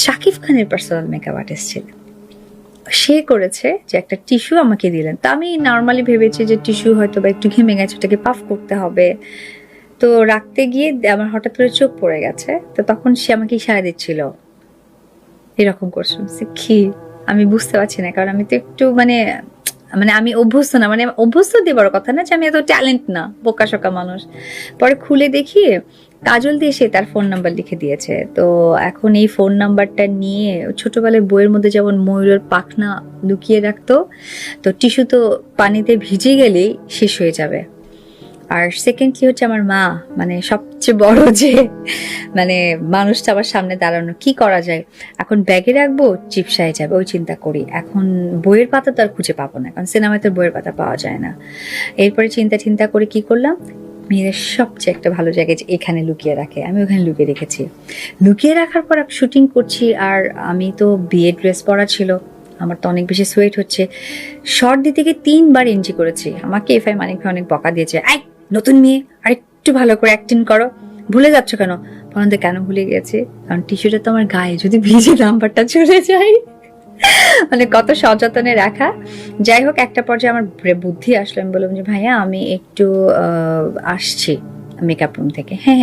শাকিব খানের personal makeup artist ছিল সে করেছে যে একটা টিস্যু আমাকে দিলেন। তা আমি নর্মালি ভেবেছি যে টিস্যু হয়তো বা একটু ঘেমে গেছে ওটাকে পাফ করতে হবে। তো রাখতে গিয়ে আমার হঠাৎ করে চোখ পড়ে গেছে। তো তখন সে আমাকে ইশারা দিচ্ছিল এরকম করছে। আমি বলছি, কি? আমি বুঝতে পারছি না কারণ আমি তো একটু মানে মানে আমি অভ্যস্ত না মানে অভ্যস্ত দিয়ে বড় কথা না যে আমি এত ট্যালেন্ট না, বোকা শোকা মানুষ। পরে খুলে দেখি কাজল দিয়ে সে তার ফোন নাম্বার লিখে দিয়েছে। তো এখন এই ফোন নাম্বারটা নিয়ে ছোটবেলায় বইয়ের মধ্যে যেমন ময়ূরের পাখনা লুকিয়ে রাখতো, তো টিস্যু তো পানিতে ভিজে গেলেই শেষ হয়ে যাবে। আর সেকেন্ডলি হচ্ছে আমার মা মানে সবচেয়ে বড় যে মানে মানুষটা আমার সামনে দাঁড়ানো, কি করা যায়? এখন ব্যাগে রাখব চিপসায় যাবে, ওই চিন্তা করি। এখন বইয়ের পাতা তো আর খুঁজে পাবো না, কারণ সিনেমায় তো বইয়ের পাতা পাওয়া যায় না। এরপরে চিন্তা চিন্তা করে কি করলাম? মেয়েদের সবচেয়ে একটা ভালো জায়গায় যে এখানে লুকিয়ে রাখে। আমি ওখানে লুকিয়ে রেখেছি। লুকিয়ে রাখার পর শুটিং করছি, আর আমি তো বিয়ে ড্রেস পরা ছিল। আমার তো অনেক বেশি সোয়েট হচ্ছে। শর্ট দিতে গিয়ে তিনবার এন্ট্রি করেছি। আমাকে এফআই মানিক ভাই অনেক বকা দিয়েছে, আই নতুন মেয়ে আর একটু ভালো করে অ্যাক্টিং করো। ভুলে যাচ্ছ কেন? পরন্তে কেন ভুলে গেছে? কারণ টিস্যুটা তো আমার গায়ে, যদি ভিজে নাম্বারটা চলে যায়। মানে কত সযত্নে রাখা। যাই হোক, একটা পর্যায়ে আমার বুদ্ধি আসলো। আমি বললাম যে, ভাইয়া, আমি একটু আসছি মেকআপ রুম থেকে। হ্যাঁ হ্যাঁ।